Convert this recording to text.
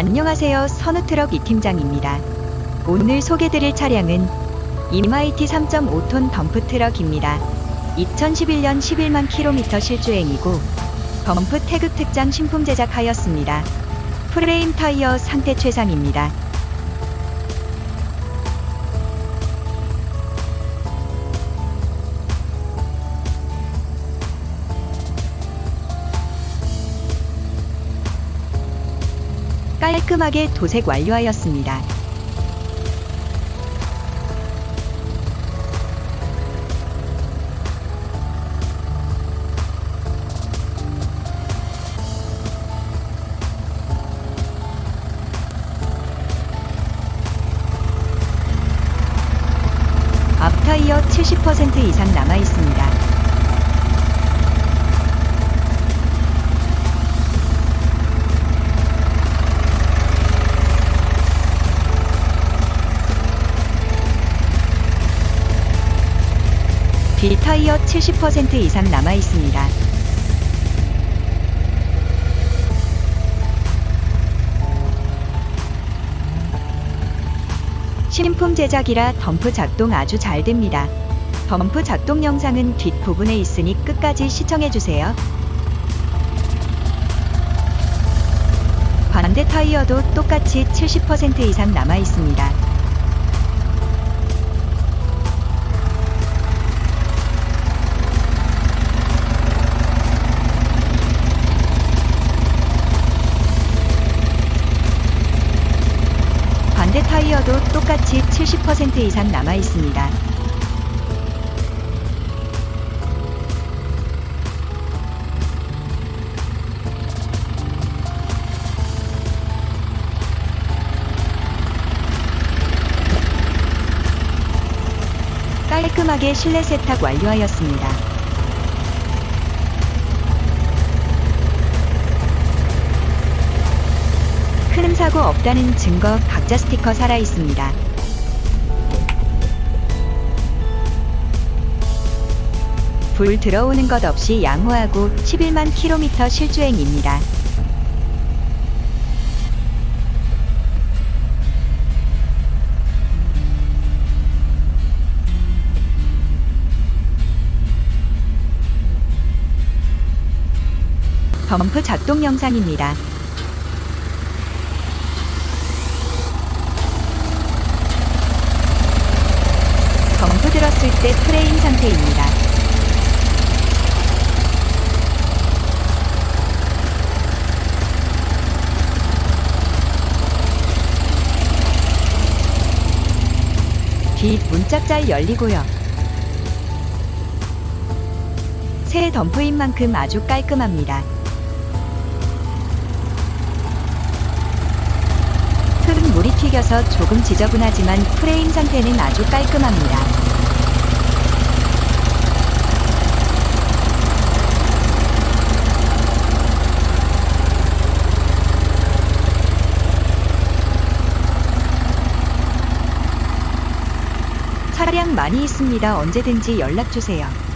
안녕하세요. 선우트럭 이팀장입니다. 오늘 소개드릴 차량은 이마이티 3.5톤 덤프트럭입니다. 2011년 11만 킬로미터 실주행이고 덤프 태극 특장 신품 제작하였습니다. 프레임 타이어 상태 최상입니다. 깔끔하게 도색 완료하였습니다. 앞 타이어 70% 이상 남아 있습니다. 뒤 타이어 70% 이상 남아 있습니다. 신품 제작이라 덤프 작동 아주 잘 됩니다. 덤프 작동 영상은 뒷부분에 있으니 끝까지 시청해주세요. 반대 타이어도 똑같이 70% 이상 남아 있습니다. 타이어도 똑같이 70% 이상 남아 있습니다. 깔끔하게 실내 세탁 완료하였습니다. 사고 없다는 증거 각자 스티커 살아 있습니다. 불 들어오는 것 없이 양호하고 11만 킬로미터 실주행입니다. 덤프 작동 영상입니다. 들었을 때 프레임 상태입니다. 뒷 문짝 잘 열리고요. 새 덤프인 만큼 아주 깔끔합니다. 흙은 물이 튀겨서 조금 지저분하지만 프레임 상태는 아주 깔끔합니다. 차량 많이 있습니다. 언제든지 연락 주세요.